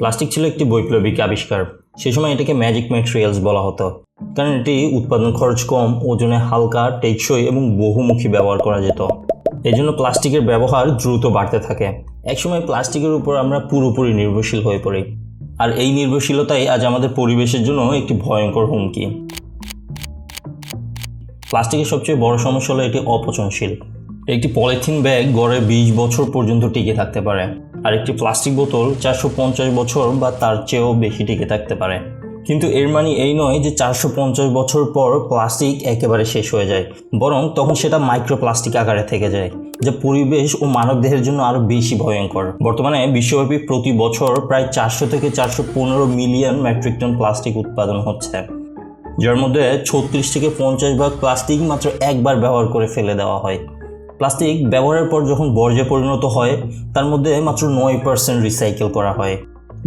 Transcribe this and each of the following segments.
Plastic ছিল একটি বৈপ্লবিক আবিষ্কার। সে সময় এটাকে ম্যাজিক ম্যাটেরিয়ালস বলা হতো। কারণ এটি উৎপাদন খরচ কম, ওজনে হালকা, টেকসই এবং বহুমুখী ব্যবহার করা যেত। এই জন্য প্লাস্টিকের ব্যবহার দ্রুত বাড়তে থাকে। একসময় প্লাস্টিকের উপর আমরা পুরোপুরি নির্ভরশীল হয়ে পড়ি। আর এই নির্ভরশীলতাই আজ আমাদের পরিবেশের জন্য একটি ভয়ঙ্কর হুমকি। প্লাস্টিকের সবচেয়ে বড় সমস্যা হলো এটি অপচনশীল। একটি পলিথিন ব্যাগ গড়ে বিশ বছর পর্যন্ত টিকে থাকতে পারে। আর একটি প্লাস্টিক বোতল চারশো পঞ্চাশ বছর বা তার চেয়েও বেশি টিকে থাকতে পারে। কিন্তু এর মানে এই নয় যে চারশো পঞ্চাশ বছর পর প্লাস্টিক একেবারে শেষ হয়ে যায়। বরং তখন সেটা মাইক্রোপ্লাস্টিক আকারে থেকে যায়, যা পরিবেশ ও মানবদেহের জন্য আরও বেশি ভয়ঙ্কর। বর্তমানে বিশ্বব্যাপী প্রতি বছর প্রায় চারশো থেকে চারশো পনেরো মিলিয়ন মেট্রিক টন প্লাস্টিক উৎপাদন হচ্ছে। যার মধ্যে ছত্রিশ থেকে পঞ্চাশ ভাগ প্লাস্টিক মাত্র একবার ব্যবহার করে ফেলে দেওয়া হয়। প্লাস্টিক ব্যবহারের পর যখন বর্জ্যে পরিণত হয়, তার মধ্যে মাত্র নয় পার্সেন্ট রিসাইকেল করা হয়,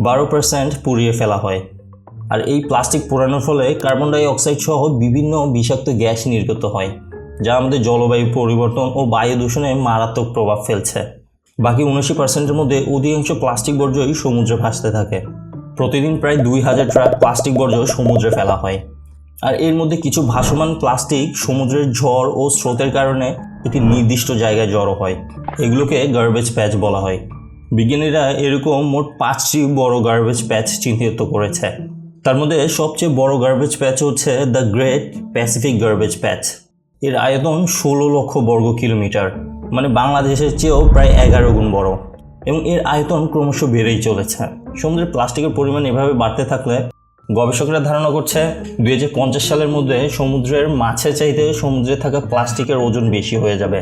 বারো পার্সেন্ট পুড়িয়ে ফেলা হয়। আর এই প্লাস্টিক পোড়ানোর ফলে কার্বন ডাই অক্সাইড সহ বিভিন্ন বিষাক্ত গ্যাস নির্গত হয়, যা আমাদের জলবায়ু পরিবর্তন ও বায়ু দূষণে মারাত্মক প্রভাব ফেলছে। বাকি উনআশি পার্সেন্টের মধ্যে অধিকাংশ প্লাস্টিক বর্জ্যই সমুদ্রে ভাসতে থাকে। প্রতিদিন প্রায় দুই হাজার ট্রাক প্লাস্টিক বর্জ্য সমুদ্রে ফেলা হয়। আর এর মধ্যে কিছু ভাসমান প্লাস্টিক সমুদ্রের ঝড় ও স্রোতের কারণে একটি নির্দিষ্ট জায়গায় জড়ো হয়। এগুলোকে গার্বেজ প্যাচ বলা হয়। বিজ্ঞানীরা এরকম মোট পাঁচটি বড় গার্বেজ প্যাচ চিহ্নিত করেছে। তার মধ্যে সবচেয়ে বড় গার্বেজ প্যাচ হচ্ছে the great Pacific garbage patch এর আয়তন ষোলো লক্ষ বর্গ কিলোমিটার মানে বাংলাদেশের চেয়েও প্রায় এগারো গুণ বড়। এবং এর আয়তন ক্রমশ বেড়েই চলেছে। সমুদ্রের প্লাস্টিকের পরিমাণ এভাবে বাড়তে থাকলে গবেষকরা ধারণা করছে দু হাজার পঞ্চাশ সালের মধ্যে সমুদ্রের মাছের চাইতে সমুদ্রে থাকা প্লাস্টিকের ওজন বেশি হয়ে যাবে।